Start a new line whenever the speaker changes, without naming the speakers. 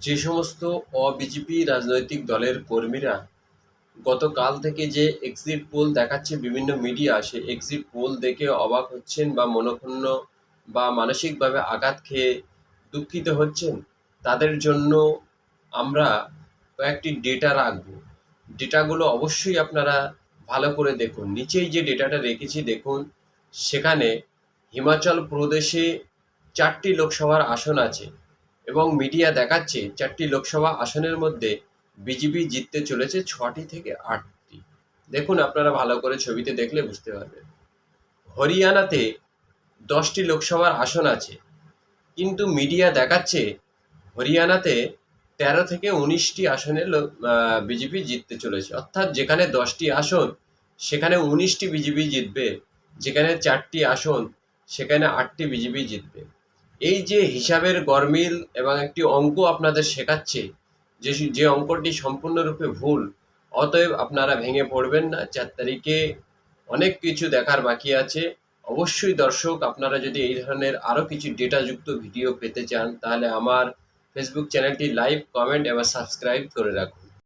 যে সমস্ত অ-বিজেপি রাজনৈতিক দলের কর্মীরা গতকাল থেকে যে এক্সিট পোল দেখাচ্ছে বিভিন্ন মিডিয়া সে এক্সিট পোল দেখে অবাক হচ্ছেন বা মনক্ষুণ্ণ বা মানসিকভাবে আঘাত খেয়ে দুঃখিত হচ্ছেন। তাদের জন্য আমরা কয়েকটি ডেটা রাখব। ডেটাগুলো অবশ্যই আপনারা ভালো করে দেখুন। নিচেই যে ডেটাটা রেখেছি, দেখুন, সেখানে হিমাচল প্রদেশে চারটি লোকসভার আসন আছে। এবং মিডিয়া দেখাচ্ছে চারটি লোকসভা আসনের মধ্যে বিজেপি জিততে চলেছে ছটি থেকে আটটি। দেখুন আপনারা ভালো করে ছবিতে দেখলে বুঝতে পারবেন। হরিয়ানাতে দশটি লোকসভার আসন আছে, কিন্তু মিডিয়া দেখাচ্ছে হরিয়ানাতে তেরো থেকে উনিশটি আসনে বিজেপি জিততে চলেছে। অর্থাৎ যেখানে দশটি আসন, সেখানে উনিশটি বিজেপি জিতবে, যেখানে চারটি আসন, সেখানে আটটি বিজেপি জিতবে। এই যে হিসাবের গরমিল এবং একটি অঙ্ক আপনাদের শেখাচ্ছে, যে যে অঙ্কটি সম্পূর্ণরূপে ভুল, অতএব আপনারা ভেঙে পড়বেন না। চার তারিখে অনেক কিছু দেখার বাকি আছে। অবশ্যই দর্শক, আপনারা যদি এই ধরনের আরও কিছু ডেটাযুক্ত ভিডিও পেতে চান, তাহলে আমার ফেসবুক চ্যানেলটি লাইক, কমেন্ট এবং সাবস্ক্রাইব করে রাখুন।